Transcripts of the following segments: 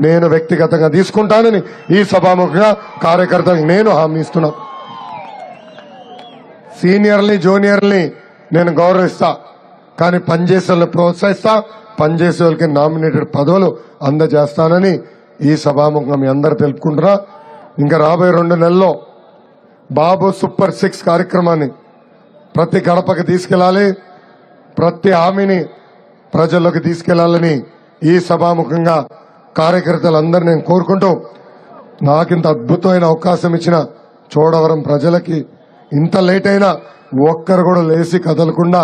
నేను వ్యక్తిగతంగా తీసుకుంటానని ఈ సభాముఖంగా కార్యకర్తలకు నేను హామీ ఇస్తున్నా. సీనియర్ని జూనియర్ని నేను గౌరవిస్తా. కానీ పనిచేసే ప్రోత్సహిస్తా. పనిచేసే వాళ్ళకి నామినేటెడ్ పదవులు అందజేస్తానని ఈ సభాముఖంగా మీ అందరు తెలుపుకుంటున్నా. ఇంకా రాబోయే రెండు నెలల్లో బాబు సూపర్ సిక్స్ కార్యక్రమాన్ని ప్రతి గడపకి తీసుకెళ్ళాలి ప్రతి హామీని ప్రజల్లోకి తీసుకెళ్ళాలని ఈ సభాముఖంగా కార్యకర్తలందరూ నేను కోరుకుంటూ నాకింత అద్భుతమైన అవకాశం ఇచ్చిన చోడవరం ప్రజలకి ఇంత లేట్ అయినా ఒక్కరు కూడా లేచి కదలకుండా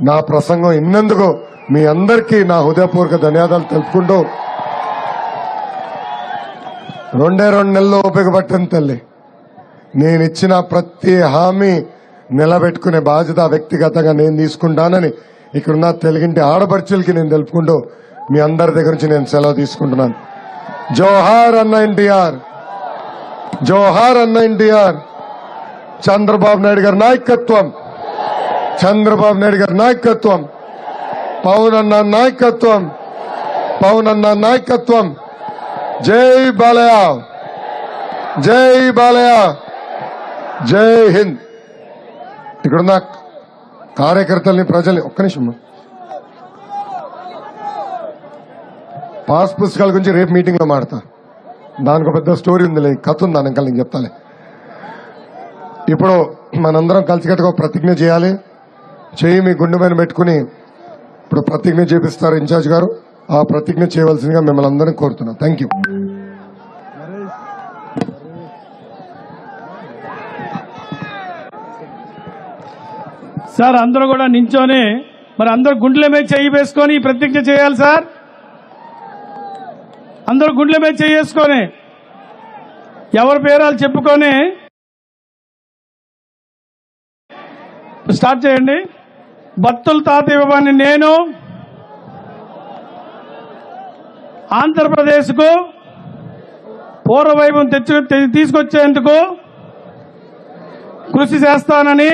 నా ప్రసంగం ఇన్నందుకు మీ అందరికీ నా హృదయపూర్వక ధన్యవాదాలు తెలుపుకుంటూ రెండే రెండు నెలల్లో ఓపిక తల్లి. నేను ఇచ్చిన ప్రతి హామీ నిలబెట్టుకునే బాధ్యత వ్యక్తిగతంగా నేను తీసుకుంటానని ఇక్కడున్న తెలుగింటి ఆడపడుచులకి నేను తెలుపుకుంటూ మీ అందరి దగ్గర నుంచి నేను సెలవు తీసుకుంటున్నాను. జోహార్ అన్న ఎన్టీఆర్. జోహార్ అన్న ఎన్టీఆర్. చంద్రబాబు నాయుడు గారి నాయకత్వం. చంద్రబాబు నాయుడు గారి నాయకత్వం. పవన్ అన్న నాయకత్వం. పవన్ అన్న నాయకత్వం. జై బాలయ్య. జై బాలయ్య. జై హింద్. ఇక్కడున్న కార్యకర్తల్ని ప్రజల్ని ఒక్క నిమిషం. పాస్ పుస్తకాల గురించి రేపు మీటింగ్లో మాడతా దానికి ఒక పెద్ద స్టోరీ ఉంది కథ ఉంది దాని నేను చెప్తాలే. ఇప్పుడు మనందరం కలిసికట్టుగా ప్రతిజ్ఞ చేయాలి. చేయి మీ గుండె మీద పెట్టుకుని ఇప్పుడు ప్రతిజ్ఞ చేపిస్తారు ఇన్ఛార్జ్ గారు. ఆ ప్రతిజ్ఞ చేయవలసిందిగా మిమ్మల్ని అందరినీ కోరుతున్నాం థ్యాంక్ యూ సార్ అందరూ కూడా నించొని మరి అందరూ గుండెల మీద చెయ్యి వేసుకొని ప్రతిజ్ఞ చేయాలి సార్. అందరూ గుండెల మీద చేసుకొని ఎవరి పేరాలు చెప్పుకొని స్టార్ట్ చేయండి. భక్తులు తాత ఇవ్వమని నేను ఆంధ్రప్రదేశ్కు పూర్వవైభవం తెచ్చు తీసుకొచ్చేందుకు కృషి చేస్తానని